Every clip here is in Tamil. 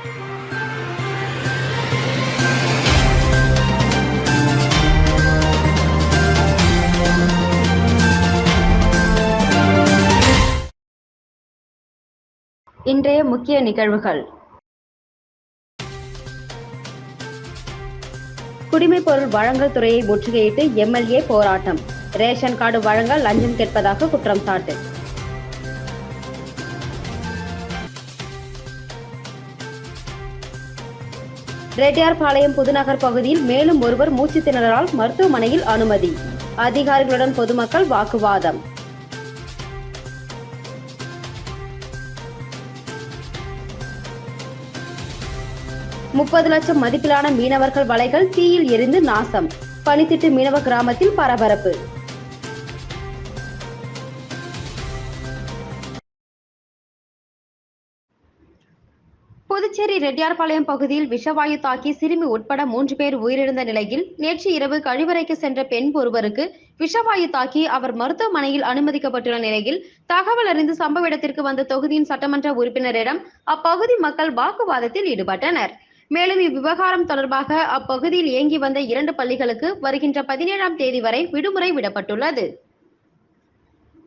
இன்றைய முக்கிய நிகழ்வுகள். குடிமைப் பொருள் வழங்கல் துறையை முற்றுகையிட்டு எம்எல்ஏ போராட்டம். ரேஷன் கார்டு வழங்க லஞ்சம் கேட்பதாக குற்றம் சாட்டு ரெட்டியார்பாளையம் புதுநகர் பகுதியில் மேலும் ஒருவர் மூச்சு திணறலால் மருத்துவமனையில் அனுமதி. அதிகாரிகளுடன் பொதுமக்கள் வாக்குவாதம். முப்பது லட்சம் மதிப்பிலான மீனவர்கள் வலைகள் தீயில் எரிந்து நாசம். பனித்திட்டு மீனவ கிராமத்தில் பரபரப்பு. புதுச்சேரி ரெட்டியார்பாளையம் பகுதியில் விஷவாயு தாக்கி சிறுமி உட்பட மூன்று பேர் உயிரிழந்த நிலையில் நேற்று இரவு கழிவறைக்கு சென்ற பெண் ஒருவருக்கு விஷவாயு தாக்கி அவர் மருத்துவமனையில் அனுமதிக்கப்பட்டுள்ள நிலையில் தகவல் அறிந்து சம்பவ இடத்திற்கு வந்த தொகுதியின் சட்டமன்ற உறுப்பினரிடம் அப்பகுதி மக்கள் வாக்குவாதத்தில் ஈடுபட்டனர். மேலும் இவ்விவகாரம் தொடர்பாக அப்பகுதியில் இயங்கி வந்த இரண்டு பள்ளிகளுக்கு வருகின்ற பதினேழாம் தேதி வரை விடுமுறை விடப்பட்டுள்ளது.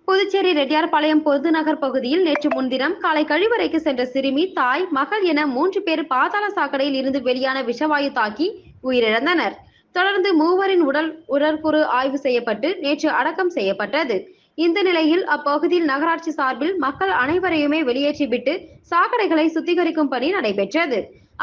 புதுச்சேரி ரெட்டியார்பாளையம் பொதுநகர் பகுதியில் நேற்று முன்தினம் காலை கழிவறைக்கு சென்ற சிறுமி தாய் மகள் என மூன்று பேர் பாதாள சாக்கடையில் இருந்து வெளியான விஷவாயு தாக்கி உயிரிழந்தனர். தொடர்ந்து மூவரின் உடல் உடற்குறு ஆய்வு செய்யப்பட்டு நேற்று அடக்கம் செய்யப்பட்டது. இந்த நிலையில் அப்பகுதியில் நகராட்சி சார்பில் மக்கள் அனைவரையுமே வெளியேற்றிவிட்டு சாக்கடைகளை சுத்திகரிக்கும் பணி நடைபெற்றது.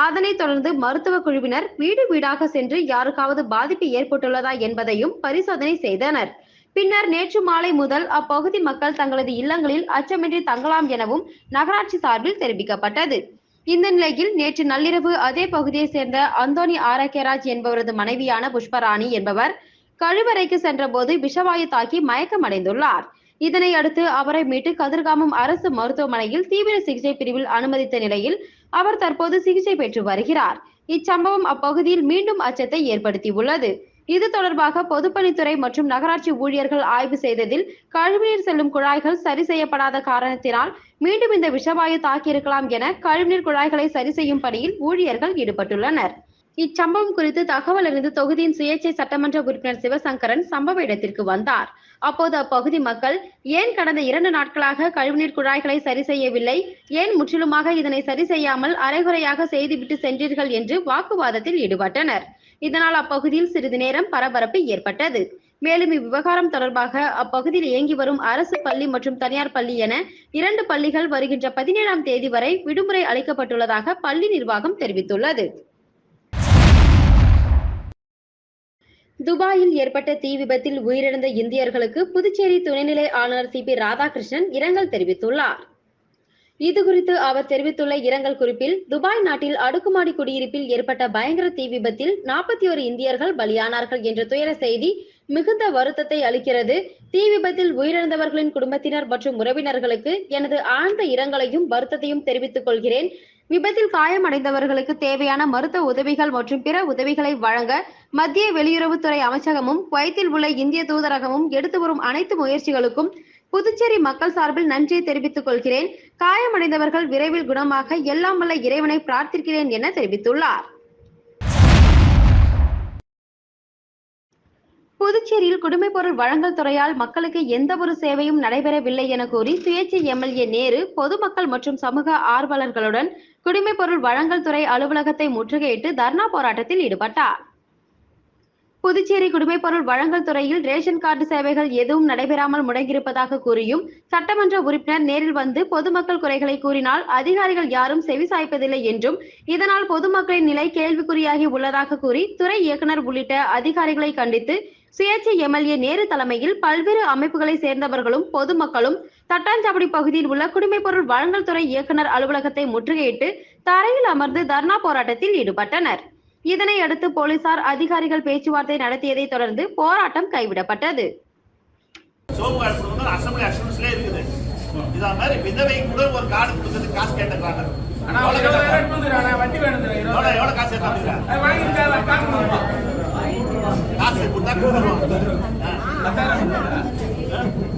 அதனைத் தொடர்ந்து மருத்துவ குழுவினர் வீடு வீடாக சென்று யாருக்காவது பாதிப்பு ஏற்பட்டுள்ளதா என்பதையும் பரிசோதனை செய்தனர். பின்னர் நேற்று மாலை முதல் அப்பகுதி மக்கள் தங்களது இல்லங்களில் அச்சமின்றி தங்கலாம் எனவும் நகராட்சி சார்பில் தெரிவிக்கப்பட்டது. இந்த நிலையில் நேற்று நள்ளிரவு அதே பகுதியை சேர்ந்த அந்தோனி ஆரோக்கியராஜ் என்பவரது மனைவியான புஷ்பராணி என்பவர் கழிவறைக்கு சென்றபோது விஷவாயு தாக்கி மயக்கமடைந்துள்ளார். இதனை அடுத்து அவரை மீட்டு கதிர்காமம் அரசு மருத்துவமனையில் தீவிர சிகிச்சை பிரிவில் அனுமதித்த நிலையில் அவர் தற்போது சிகிச்சை பெற்று வருகிறார். இச்சம்பவம் அப்பகுதியில் மீண்டும் அச்சத்தை ஏற்படுத்தியுள்ளது. இது தொடர்பாக பொதுப்பணித்துறை மற்றும் நகராட்சி ஊழியர்கள் ஆய்வு செய்ததில் கழிவுநீர் செல்லும் குழாய்கள் சரி செய்யப்படாத காரணத்தினால் மீண்டும் இந்த விஷவாயு தாக்கியிருக்கலாம் என கழிவுநீர் குழாய்களை சரி செய்யும் பணியில் ஊழியர்கள் ஈடுபட்டுள்ளனர். இச்சம்பவம் குறித்து தகவல் அறிந்து தொகுதியின் சுயேட்சை சட்டமன்ற உறுப்பினர் சிவசங்கரன் சம்பவ இடத்திற்கு வந்தார். அப்போது அப்பகுதி மக்கள் ஏன் கடந்த இரண்டு நாட்களாக கழிவுநீர் குழாய்களை சரி செய்யவில்லை? ஏன் முற்றிலுமாக இதனை சரி செய்யாமல் அரைகுறையாக செய்துவிட்டு சென்றீர்கள்? என்று வாக்குவாதத்தில் ஈடுபட்டனர். இதனால் அப்பகுதியில் சிறிது நேரம் பரபரப்பு ஏற்பட்டது. மேலும் இவ்விவகாரம் தொடர்பாக அப்பகுதியில் இயங்கி வரும் அரசு பள்ளி மற்றும் தனியார் பள்ளி என இரண்டு பள்ளிகள் வருகின்ற பதினேழாம் தேதி வரை விடுமுறை அளிக்கப்பட்டுள்ளதாக பள்ளி நிர்வாகம் தெரிவித்துள்ளது. துபாயில் ஏற்பட்ட தீ விபத்தில் உயிரிழந்த இந்தியர்களுக்கு புதுச்சேரி துணைநிலை ஆளுநர் சி பி ராதாகிருஷ்ணன் இரங்கல் தெரிவித்துள்ளார். இது குறித்து அவர் தெரிவித்துள்ள இரங்கல் குறிப்பில் துபாய் நாட்டில் அடுக்குமாடி குடியிருப்பில் ஏற்பட்ட பயங்கர தீ விபத்தில் நாற்பத்தி ஒரு இந்தியர்கள் பலியானார்கள் என்ற துயர செய்தி மிகுந்த வருத்தத்தை அளிக்கிறது. தீ விபத்தில் உயிரிழந்தவர்களின் குடும்பத்தினர் மற்றும் உறவினர்களுக்கு எனது ஆழ்ந்த இரங்கலையும் வருத்தத்தையும் தெரிவித்துக் கொள்கிறேன். விபத்தில் காயமடைந்தவர்களுக்கு தேவையான மருத்துவ உதவிகள் மற்றும் பிற உதவிகளை வழங்க மத்திய வெளியுறவுத்துறை அமைச்சகமும் குவைத்தில் உள்ள இந்திய தூதரகமும் எடுத்து வரும் அனைத்து முயற்சிகளுக்கும் புதுச்சேரி மக்கள் சார்பில் நன்றியை தெரிவித்துக் கொள்கிறேன். காயமடைந்தவர்கள் விரைவில் குணமாக எல்லாம் வல்ல இறைவனை பிரார்த்திக்கிறேன் என தெரிவித்துள்ளார். புதுச்சேரியில் குடிமைப் பொருள் வழங்கல் துறையால் மக்களுக்கு எந்த ஒரு சேவையும் நடைபெறவில்லை என கூறி சுயேட்சை எம்எல்ஏ நேரு பொதுமக்கள் மற்றும் சமூக ஆர்வலர்களுடன் குடிமைப் பொருள் வழங்கல் துறை அலுவலகத்தை முற்றுகையிட்டு தர்ணா போராட்டத்தில் ஈடுபட்டார். புதுச்சேரி குடிமைப்பொருள் வழங்கல் துறையில் ரேஷன் கார்டு சேவைகள் எதுவும் நடைபெறாமல் முடங்கியிருப்பதாக கூறியும் சட்டமன்ற உறுப்பினர் நேரில் வந்து பொதுமக்கள் குறைகளை கூறினால் அதிகாரிகள் யாரும் செவிசாய்ப்பதில்லை என்றும் இதனால் பொதுமக்களின் நிலை கேள்விக்குறியாகி உள்ளதாக கூறி துறை இயக்குனர் உள்ளிட்ட அதிகாரிகளை கண்டித்து சுயேட்சை எம்எல்ஏ நேரு தலைமையில் பல்வேறு அமைப்புகளை சேர்ந்தவர்களும் பொதுமக்களும் தட்டாஞ்சாவடி பகுதியில் உள்ள குடிமைப்பொருள் வழங்கல் துறை இயக்குனர் அலுவலகத்தை முற்றுகையிட்டு தரையில் அமர்ந்து தர்ணா போராட்டத்தில் ஈடுபட்டனர். இதனை அடுத்து போலீசார் அதிகாரிகள் பேச்சுவார்த்தை நடத்தியதை தொடர்ந்து போராட்டம் கைவிடப்பட்டது.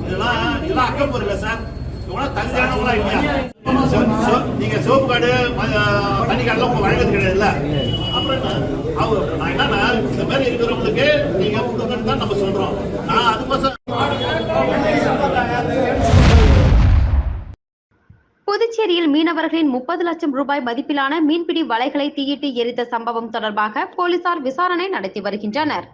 இதெல்லாம் இதெல்லாம் அக்கம் போறல சார். இவங்களாம் தகுதியானவங்களா இல்லையா? நீங்க சோப்பு கார்டு தண்ணி கார்டு உங்க வழங்குறது கிடையாதுல்ல? அப்புறம் என்ன? அவங்க என்னன்னா இந்த மாதிரி இருக்கிறவங்களுக்கு நீங்க கொடுங்கன்னு தான் நம்ம சொல்றோம். நான் அதுக்கோசம் புதுச்சேரியில் மீனவர்களின் முப்பது லட்சம் ரூபாய் மதிப்பிலான மீன்பிடி வலைகளை தீயிட்டு எரித்த சம்பவம் தொடர்பாக போலீசார் விசாரணை நடத்தி வருகின்றனர்.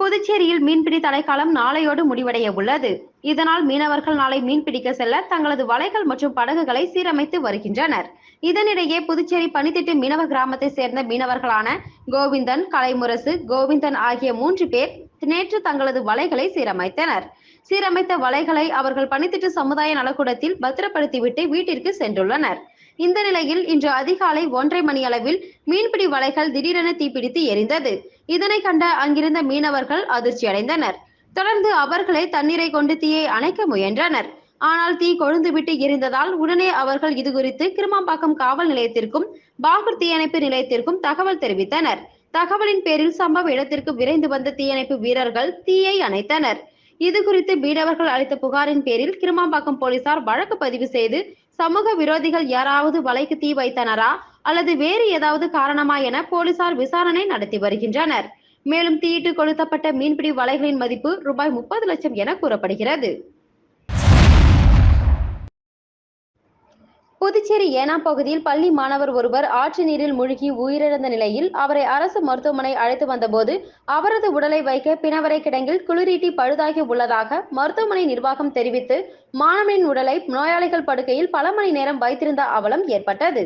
புதுச்சேரியில் மீன்பிடி தடைக்காலம் நாளையோடு முடிவடைய உள்ளது. இதனால் மீனவர்கள் நாளை மீன்பிடிக்க செல்ல தங்களது வலைகள் மற்றும் படகுகளை சீரமைத்து வருகின்றனர். இதனிடையே புதுச்சேரி பனித்திட்டு மீனவ கிராமத்தை சேர்ந்த மீனவர்களான கோவிந்தன் கலைமுரசு கோவிந்தன் ஆகிய மூன்று பேர் நேற்று தங்களது வலைகளை சீரமைத்தனர். சீரமைத்த வலைகளை அவர்கள் பனித்திட்டு சமுதாய நலக்கூடத்தில் பத்திரப்படுத்திவிட்டு வீட்டிற்கு சென்றுள்ளனர். இந்த நிலையில் இன்று அதிகாலை ஒன்றரை மணி அளவில் மீன்பிடி வலைகள் திடீரென தீப்பிடித்து எரிந்தது. இதனை கண்ட அங்கிருந்த மீனவர்கள் அதிர்ச்சியடைந்தனர். தொடர்ந்து அவர்களே தண்ணீரை கொண்டு தீயை அணைக்க முயன்றனர். ஆனால் தீ கொழுந்துவிட்டு எரிந்ததால் உடனே அவர்கள் இது குறித்து கிருமாம்பாக்கம் காவல் நிலையத்திற்கும் பாகூர் தீயணைப்பு நிலையத்திற்கும் தகவல் தெரிவித்தனர். தகவலின் பேரில் சம்பவ இடத்திற்கு விரைந்து வந்த தீயணைப்பு வீரர்கள் தீயை அணைத்தனர். இது குறித்து மீனவர்கள் அளித்த புகாரின் பேரில் கிருமாம்பாக்கம் போலீசார் வழக்கு பதிவு செய்து சமூக விரோதிகள் யாராவது வலைக்கு தீ வைத்தனரா அல்லது வேறு ஏதாவது காரணமா என போலீசார் விசாரணை நடத்தி வருகின்றனர். மேலும் தீயிட்டு கொளுத்தப்பட்ட மீன்பிடி வலைகளின் மதிப்பு ரூபாய் முப்பது லட்சம் என கூறப்படுகிறது. புதுச்சேரி ஏனாம் பகுதியில் பள்ளி மாணவர் ஒருவர் ஆற்று நீரில் மூழ்கி உயிரிழந்த நிலையில் அவரை அரசு மருத்துவமனை அழைத்து வந்தபோது அவரது உடலை வைக்க பிணவரை கிடங்கில் குளிரீட்டி பழுதாகி உள்ளதாக மருத்துவமனை நிர்வாகம் தெரிவித்து மாணவனின் உடலை நோயாளிகள் படுக்கையில் பல மணி நேரம் வைத்திருந்த அவலம் ஏற்பட்டது.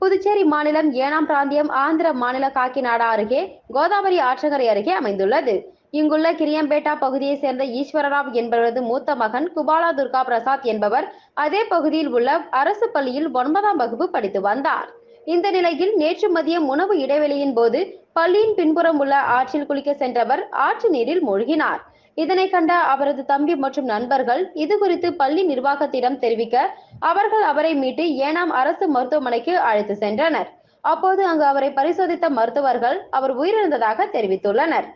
புதுச்சேரி மாநிலம் ஏனாம் பிராந்தியம் ஆந்திர மாநில காக்கிநாடா அருகே கோதாவரி ஆற்றங்கரை அருகே அமைந்துள்ளது. இங்குள்ள கிரியம்பேட்டா பகுதியைச் சேர்ந்த ஈஸ்வரராவ் என்பவரது மூத்த மகன் குபாலா துர்கா பிரசாத் என்பவர் அதே பகுதியில் உள்ள அரசு பள்ளியில் ஒன்பதாம் வகுப்பு படித்து வந்தார். இந்த நிலையில் நேற்று மதியம் உணவு இடைவெளியின் போது பள்ளியின் பின்புறம் உள்ள ஆற்றில் குளிக்க சென்றவர் ஆற்று நீரில் மூழ்கினார். இதனை கண்ட அவரது தம்பி மற்றும் நண்பர்கள் இது குறித்து பள்ளி நிர்வாகத்திடம் தெரிவிக்க அவர்கள் அவரை மீட்டு ஏனாம் அரசு மருத்துவமனைக்கு அழைத்து சென்றனர். அப்போது அங்கு அவரை பரிசோதித்த மருத்துவர்கள் அவர் உயிரிழந்ததாக தெரிவித்துள்ளனர்.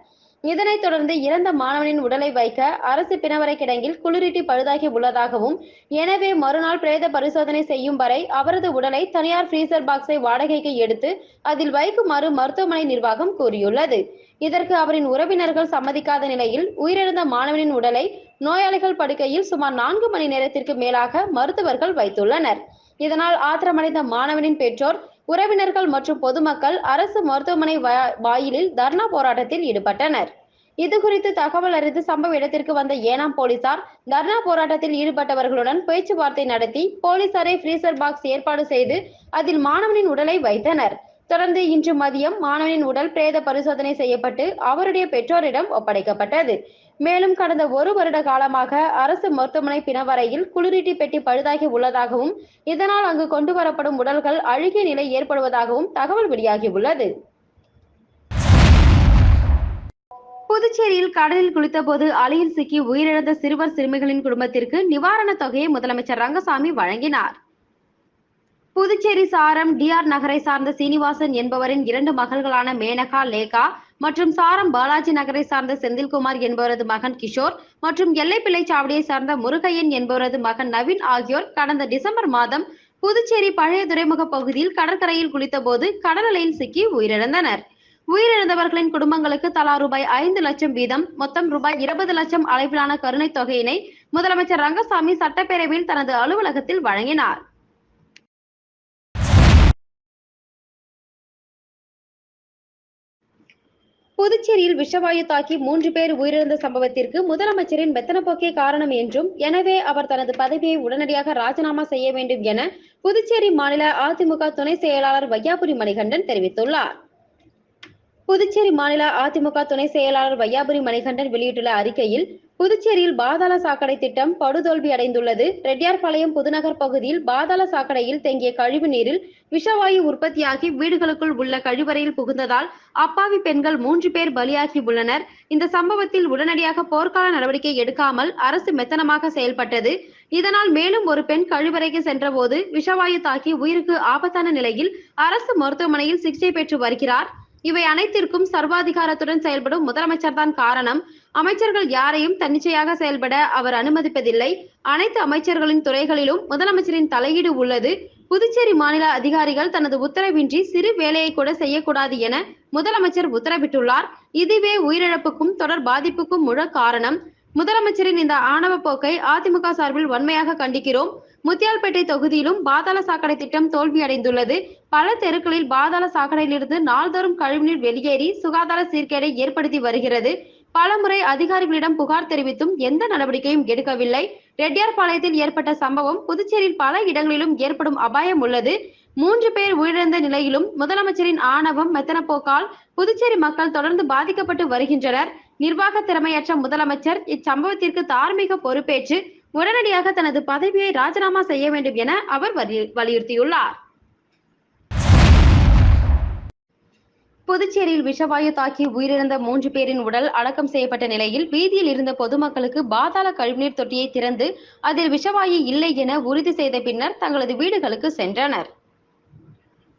இதனைத் தொடர்ந்து இறந்த மாணவனின் உடலை வைக்க அரசு பிணவரை கிடங்கில் குளிரீட்டி பழுதாகி உள்ளதாகவும் எனவே மறுநாள் பிரேத பரிசோதனை செய்யும் வரை அவரது உடலை தனியார் ஃப்ரீசர் பாக்ஸை வாடகைக்கு எடுத்து அதில் வைக்குமாறு மருத்துவமனை நிர்வாகம் கூறியுள்ளது. இதற்கு அவரின் உறவினர்கள் சம்மதிக்காத நிலையில் உயிரிழந்த மாணவனின் உடலை நோயாளிகள் படுக்கையில் சுமார் நான்கு மணி நேரத்திற்கு மேலாக மருத்துவர்கள் வைத்துள்ளனர். இதனால் ஆத்திரமடைந்த மாணவனின் பெற்றோர் உறவினர்கள் மற்றும் பொதுமக்கள் அரசு மருத்துவமனை வாயிலில் தர்ணா போராட்டத்தில் ஈடுபட்டனர். இது குறித்து தகவல் அறிந்து சம்பவ இடத்திற்கு வந்த ஏனாம் போலீசார் தர்ணா போராட்டத்தில் ஈடுபட்டவர்களுடன் பேச்சுவார்த்தை நடத்தி போலீசாரை ஃப்ரீசர் பாக்ஸ் ஏற்பாடு செய்து அதில் மாணவனின் உடலை வைத்தனர். தொடர்ந்து இன்று மதியம் மாணவனின் உடல் பிரேத பரிசோதனை செய்யப்பட்டு அவருடைய பெற்றோரிடம் ஒப்படைக்கப்பட்டது. மேலும் கடந்த ஒரு வருட காலமாக அரசு மருத்துவமனை பிணவரையில் குளிரீட்டி பெட்டி பழுதாகி உள்ளதாகவும் இதனால் அங்கு கொண்டு வரப்படும் உடல்கள் அழுகிய நிலை ஏற்படுவதாகவும் தகவல் வெளியாகியுள்ளது புதுச்சேரியில் கடலில் குளித்தபோது அலையில் சிக்கி உயிரிழந்த சிறுவர் சிறுமிகளின் குடும்பத்திற்கு நிவாரணத் தொகையை முதலமைச்சர் ரங்கசாமி வழங்கினார். புதுச்சேரி சாரம் டிஆர் நகரை சார்ந்த சீனிவாசன் என்பவரின் இரண்டு மகள்களான மேனகா லேகா மற்றும் சாரம் பாலாஜி நகரை சார்ந்த செந்தில்குமார் என்பவரது மகன் கிஷோர் மற்றும் எல்லைப்பிள்ளை சாவடியை சார்ந்த முருகையன் என்பவரது மகன் நவீன் ஆகியோர் கடந்த டிசம்பர் மாதம் புதுச்சேரி பழைய துறைமுக பகுதியில் கடற்கரையில் குளித்தபோது கடற்கலையில் சிக்கி உயிரிழந்தனர். உயிரிழந்தவர்களின் குடும்பங்களுக்கு தலா ரூபாய் ஐந்து லட்சம் வீதம் மொத்தம் ரூபாய் இருபது லட்சம் அளவிலான கருணைத் தொகையினை முதலமைச்சர் ரங்கசாமி சட்டப்பேரவையில் தனது அலுவலகத்தில் வழங்கினார். புதுச்சேரியில் விஷவாயு தாக்கி மூன்று பேர் உயிரிழந்த சம்பவத்திற்கு முதலமைச்சரின் வெத்தனப்போக்கே காரணம் என்றும் எனவே அவர் தனது பதவியை உடனடியாக ராஜினாமா செய்ய வேண்டும் என புதுச்சேரி மாநில அதிமுக துணை செயலாளர் வையாபுரி மணிகண்டன் தெரிவித்துள்ளார். புதுச்சேரி மாநில அதிமுக துணை செயலாளர் வையாபுரி மணிகண்டன் வெளியிட்டுள்ள அறிக்கையில் புதுச்சேரியில் பாதாள சாக்கடை திட்டம் படுதோல்வி அடைந்துள்ளது. ரெட்டியார்பாளையம் புதுநகர் பகுதியில் பாதாள சாக்கடையில் தேங்கிய கழிவு நீரில் விஷவாயு உற்பத்தியாகி வீடுகளுக்குள் உள்ள கழிவறையில் புகுந்ததால் அப்பாவி பெண்கள் மூன்று பேர் பலியாகி உள்ளனர். இந்த சம்பவத்தில் உடனடியாக போர்க்கால நடவடிக்கை எடுக்காமல் அரசு மெத்தனமாக செயல்பட்டது. இதனால் மேலும் ஒரு பெண் கழிவறைக்கு சென்றபோது விஷவாயு தாக்கி உயிருக்கு ஆபத்தான நிலையில் அரசு மருத்துவமனையில் சிகிச்சை பெற்று வருகிறார். இவை அனைத்திற்கும் சர்வாதிகாரத்துடன் செயல்படும் முதலமைச்சர் தான் காரணம். அமைச்சர்கள் யாரையும் தன்னிச்சையாக செயல்பட அவர் அனுமதிப்பதில்லை. அனைத்து அமைச்சர்களின் துறைகளிலும் முதலமைச்சரின் தலையீடு உள்ளது. புதுச்சேரி மாநில அதிகாரிகள் தனது உத்தரவின்றி சிறு வேலையை கூட செய்யக்கூடாது என முதலமைச்சர் உத்தரவிட்டுள்ளார். இதுவே உயிரிழப்புக்கும் தொடர் பாதிப்புக்கும் முழு காரணம். முதலமைச்சரின் இந்த ஆணவ போக்கை அதிமுக சார்பில் வன்மையாக கண்டிக்கிறோம். முத்தியால்பேட்டை தொகுதியிலும் பாதாள சாக்கடை திட்டம் தோல்வியடைந்துள்ளது. பல தெருக்களில் பாதாள சாக்கடையிலிருந்து நாள்தோறும் கழிவுநீர் வெளியேறி சுகாதார சீர்கேடை ஏற்படுத்தி வருகிறது. பலமுறை அதிகாரிகளிடம் புகார் தெரிவித்தும் எந்த நடவடிக்கையும் எடுக்கவில்லை. ரெட்டியார்பாளையத்தில் ஏற்பட்ட சம்பவம் புதுச்சேரியில் பல இடங்களிலும் ஏற்படும் அபாயம் உள்ளது. மூன்று பேர் உயிரிழந்த நிலையிலும் முதலமைச்சரின் ஆணவம் மெத்தனப்போக்கால் புதுச்சேரி மக்கள் தொடர்ந்து பாதிக்கப்பட்டு வருகின்றனர். நிர்வாக திறமையற்ற முதலமைச்சர் இச்சம்பவத்திற்கு தார்மீக பொறுப்பேற்று உடனடியாக தனது பதவியை ராஜினாமா செய்ய வேண்டும் என அவர் வலி- வலியுறுத்தியுள்ளார். புதுச்சேரியில் விஷவாயு தாக்கி உயிரிழந்த மூன்று பேரின் உடல் அடக்கம் செய்யப்பட்ட நிலையில் வீதியில் இருந்த பொதுமக்களுக்கு பாதாள கழிவுநீர் தொட்டியை திறந்து அதில் விஷவாயு இல்லை என உறுதி செய்த பின்னர் தங்களது வீடுகளுக்கு சென்றனர்.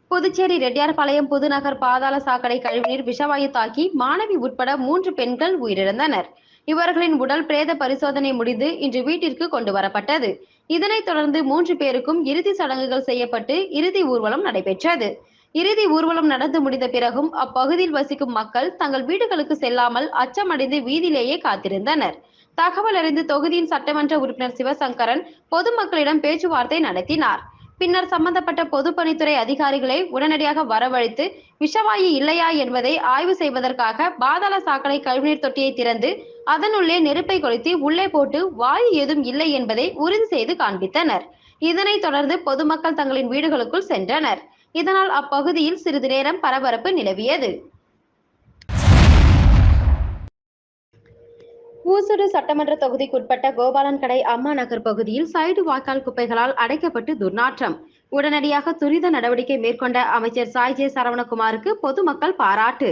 புதுச்சேரி ரெட்டியார்பாளையம் புதுநகர் பாதாள சாக்கடை கழிவுநீர் விஷவாயு தாக்கி மாணவி உட்பட மூன்று பெண்கள் உயிரிழந்தனர். இவர்களின் உடல் பிரேத பரிசோதனை முடிந்து இன்று வீட்டிற்கு கொண்டு வரப்பட்டது. இதனைத் தொடர்ந்து மூன்று பேருக்கும் இறுதி சடங்குகள் செய்யப்பட்டு இறுதி ஊர்வலம் நடைபெற்றது. இறுதி ஊர்வலம் நடந்து முடிந்த பிறகும் அப்பகுதியில் வசிக்கும் மக்கள் தங்கள் வீடுகளுக்கு செல்லாமல் அச்சமடைந்து வீதியிலேயே காத்திருந்தனர். தகவல் அறிந்து தொகுதியின் சட்டமன்ற உறுப்பினர் சிவசங்கரன் பொதுமக்களிடம் பேச்சுவார்த்தை நடத்தினார். பின்னர் சம்பந்தப்பட்ட பொதுப்பணித்துறை அதிகாரிகளை உடனடியாக வரவழைத்து விஷவாயு இல்லையா? என்பதை ஆய்வு செய்வதற்காக பாதாள சாக்கடை கழிவுநீர் தொட்டியை திறந்து அதனுள்ளே நெருப்பை கொளுத்தி உள்ளே போட்டு வாயு ஏதும் இல்லை என்பதை உறுதி செய்து காண்பித்தனர். இதனைத் தொடர்ந்து பொதுமக்கள் தங்களின் வீடுகளுக்குள் சென்றனர். இதனால் அப்பகுதியில் சிறிது நேரம் பரபரப்பு நிலவியது. ஊசுடு சட்டமன்ற தொகுதிக்குட்பட்ட கோபாலன் கடை அம்மா நகர் பகுதியில் சைடு வாய்க்கால் குப்பைகளால் அடைக்கப்பட்டு துர்நாற்றம். உடனடியாக துரித நடவடிக்கை மேற்கொண்ட அமைச்சர் சாய் ஜே சரவணகுமாருக்கு பொதுமக்கள் பாராட்டு.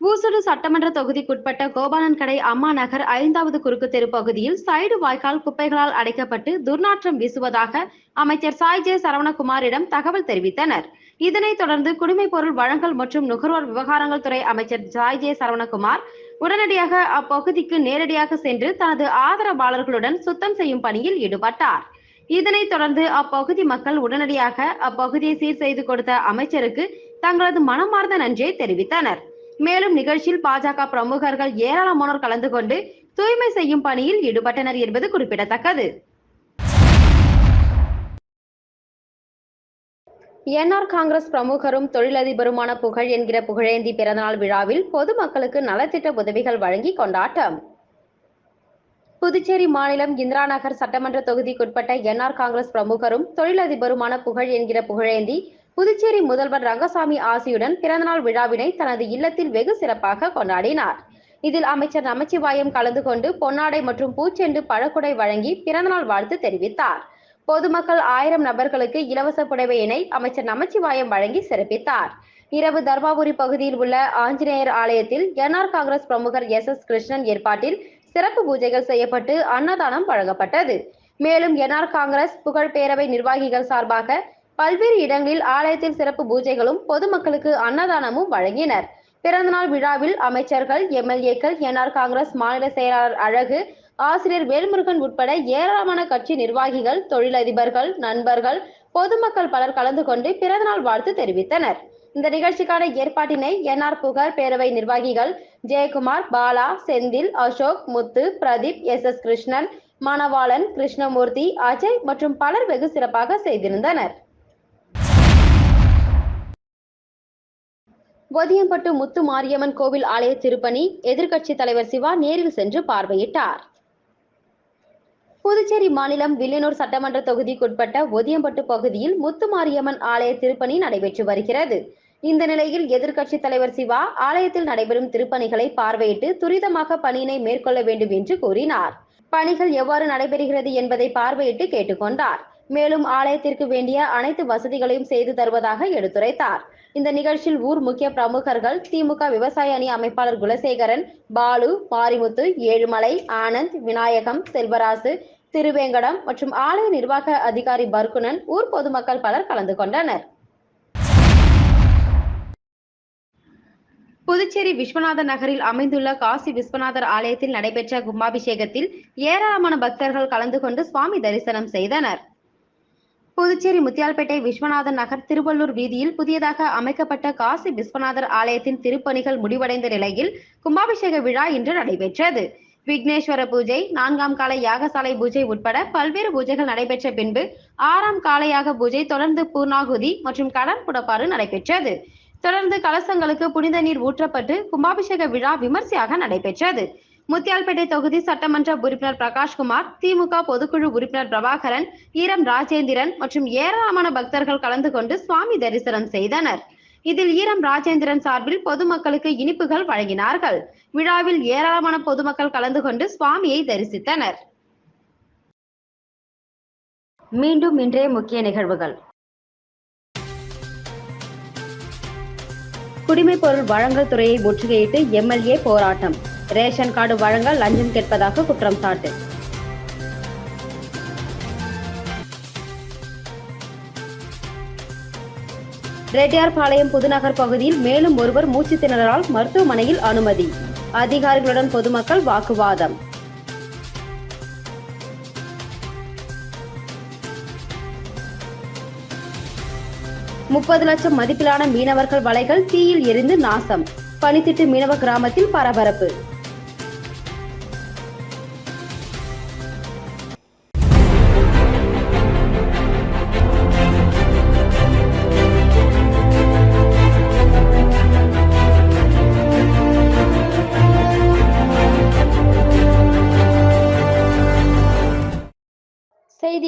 ஊசுடு சட்டமன்ற தொகுதிக்குட்பட்ட கோபாலன் கடை அம்மா நகர் ஐந்தாவது குறுக்கு தெரு பகுதியில் சைடு வாய்க்கால் குப்பைகளால் அடைக்கப்பட்டு துர்நாற்றம் வீசுவதாக அமைச்சர் சாய் ஜே சரவணகுமாரிடம் தகவல் தெரிவித்தனர். இதனைத் தொடர்ந்து குடிமைப் பொருள் வழங்கல் மற்றும் நுகர்வோர் விவகாரங்கள் துறை அமைச்சர் சாய் ஜே சரவணகுமார் உடனடியாக அப்பகுதிக்கு நேரடியாக சென்று தனது ஆதரவாளர்களுடன் சுத்தம் செய்யும் பணியில் ஈடுபட்டார். இதனைத் தொடர்ந்து அப்பகுதி மக்கள் உடனடியாக அப்பகுதியை சீர் செய்து கொடுத்த அமைச்சருக்கு தங்களது மனமார்ந்த நன்றியை தெரிவித்தனர். மேலும் நிகழ்ச்சியில் பாஜக பிரமுகர்கள் ஏராளமானோர் கலந்து கொண்டு தூய்மை செய்யும் பணியில் ஈடுபட்டனர் என்பது குறிப்பிடத்தக்கது. என்ஆர் காங்கிரஸ் பிரமுகரும் தொழிலதிபருமான புகழ் என்கிற புகழேந்தி பிறந்தநாள் விழாவில் பொதுமக்களுக்கு நலத்திட்ட உதவிகள் வழங்கி கொண்டாட்டம். புதுச்சேரி மாநிலம் இந்திரா நகர் சட்டமன்ற தொகுதிக்குட்பட்ட என்ஆர் காங்கிரஸ் பிரமுகரும் தொழிலதிபருமான புகழ் என்கிற புகழேந்தி புதுச்சேரி முதல்வர் ரங்கசாமி ஆசியுடன் பிறந்தநாள் விழாவினை தனது இல்லத்தில் வெகு சிறப்பாக கொண்டாடினார். இதில் அமைச்சர் நமச்சிவாயம் கலந்து கொண்டு பொன்னாடை மற்றும் பூச்செண்டு பழக்குடை வழங்கி பிறந்தநாள் வாழ்த்து தெரிவித்தார். பொதுமக்கள் ஆயிரம் நபர்களுக்கு இலவச புடவையினை அமைச்சர் நமச்சிவாயம் வழங்கி சிறப்பித்தார். இரவு தர்மாபுரி பகுதியில் உள்ள ஆஞ்சநேயர் ஆலயத்தில் என்ஆர் காங்கிரஸ் பிரமுகர் எஸ் எஸ் கிருஷ்ணன் ஏற்பாட்டில் சிறப்பு பூஜைகள் செய்யப்பட்டு அன்னதானம் வழங்கப்பட்டது. மேலும் என்ஆர் காங்கிரஸ் புகழ் பேரவை நிர்வாகிகள் சார்பாக பல்வேறு இடங்களில் ஆலயத்தில் சிறப்பு பூஜைகளும் பொதுமக்களுக்கு அன்னதானமும் வழங்கினர். பிறந்தநாள் விழாவில் அமைச்சர்கள் எம்எல்ஏக்கள் என்ஆர் காங்கிரஸ் மாநில செயலாளர் அழகு ஆசிரியர் வேல்முருகன் உட்பட ஏராளமான கட்சி நிர்வாகிகள் தொழிலதிபர்கள் நண்பர்கள் பொதுமக்கள் பலர் கலந்து கொண்டு பிறந்தநாள் வாழ்த்து தெரிவித்தனர். இந்த நிகழ்ச்சிக்கான ஏற்பாட்டினை என்ஆர் புகார் பேரவை நிர்வாகிகள் ஜெயக்குமார் பாலா செந்தில் அசோக் முத்து பிரதீப் எஸ் எஸ் கிருஷ்ணன் மணவாளன் கிருஷ்ணமூர்த்தி அஜய் மற்றும் பலர் வெகு சிறப்பாக செய்திருந்தனர். ஒதியம்பட்டு முத்து மாரியம்மன் கோவில் ஆலய திருப்பணி எதிர்க்கட்சி தலைவர் சிவா நேரில் சென்று பார்வையிட்டார். புதுச்சேரி மாநிலம் வில்லியனூர் சட்டமன்ற தொகுதிக்குட்பட்ட ஒதியம்பட்டு பகுதியில் முத்துமாரியம்மன் ஆலய திருப்பணி நடைபெற்று வருகிறது. இந்த நிலையில் எதிர்க்கட்சி தலைவர் சிவா ஆலயத்தில் நடைபெறும் திருப்பணிகளை பார்வையிட்டு துரிதமாக பணியினை மேற்கொள்ள வேண்டும் என்று கூறினார். பணிகள் எவ்வாறு நடைபெறுகிறது என்பதை பார்வையிட்டு கேட்டுக்கொண்டார் மேலும் ஆலயத்திற்கு வேண்டிய அனைத்து வசதிகளையும் செய்து தருவதாக எடுத்துரைத்தார். இந்த நிகழ்ச்சியில் ஊர் முக்கிய பிரமுகர்கள் திமுக விவசாய அணி அமைப்பாளர் குலசேகரன் பாலு மாரிமுத்து ஏழுமலை ஆனந்த் விநாயகம் செல்வராசு திருவேங்கடம் மற்றும் ஆலய நிர்வாக அதிகாரி பர்குணன் ஊர் பொதுமக்கள் பலர் கலந்து கொண்டனர். புதுச்சேரி விஸ்வநாதர் நகரில் அமைந்துள்ள காசி விஸ்வநாதர் ஆலயத்தில் நடைபெற்ற கும்பாபிஷேகத்தில் ஏராளமான பக்தர்கள் கலந்து கொண்டு சுவாமி தரிசனம் செய்தனர். புதுச்சேரி முத்தியால்பேட்டை விஸ்வநாதர் நகர் திருவள்ளூர் வீதியில் புதியதாக அமைக்கப்பட்ட காசி விஸ்வநாதர் ஆலயத்தின் திருப்பணிகள் முடிவடைந்த நிலையில் கும்பாபிஷேக விழா இன்று நடைபெற்றது. விக்னேஸ்வர பூஜை நான்காம் கால யாகசாலை பூஜை உட்பட பல்வேறு பூஜைகள் நடைபெற்ற பின்பு ஆறாம் காலையாக பூஜை தொடர்ந்து பூர்ணாகுதி மற்றும் கடன் புடப்பாடு நடைபெற்றது. தொடர்ந்து கலசங்களுக்கு புனித நீர் ஊற்றப்பட்டு கும்பாபிஷேக விழா விமர்சையாக நடைபெற்றது. முத்தியால்பேட்டை தொகுதி சட்டமன்ற உறுப்பினர் பிரகாஷ்குமார் திமுக பொதுக்குழு உறுப்பினர் பிரபாகரன் ஈரம் ராஜேந்திரன் மற்றும் ஏராளமான பக்தர்கள் கலந்து கொண்டு சுவாமி தரிசனம் செய்தனர். இதில் ஈரம் ராஜேந்திரன் சார்பில் பொதுமக்களுக்கு இனிப்புகள் வழங்கினார்கள். விழாவில் ஏராளமான பொதுமக்கள் கலந்து கொண்டு சுவாமியை தரிசித்தனர். மீண்டும் இன்றைய முக்கிய நிகழ்வுகள். குடிமைப் பொருள் வழங்கல் துறையை முற்றுகையிட்டு எம்எல்ஏ போராட்டம். ரேஷன் கார்டு வழங்க லஞ்சம் கேட்பதாக குற்றம் சாட்டு. ரெட்டியார்பாளையம் புதுநகர் பகுதியில் மேலும் ஒருவர் மூச்சு திணறலால் மருத்துவமனையில் அனுமதி. அதிகாரிகளுடன் பொதுமக்கள் வாக்குவாதம். முப்பது லட்சம் மதிப்பிலான மீனவர்கள் வலைகள் தீயில் எரிந்து நாசம். பனித்திட்டு மீனவ கிராமத்தில் பரபரப்பு.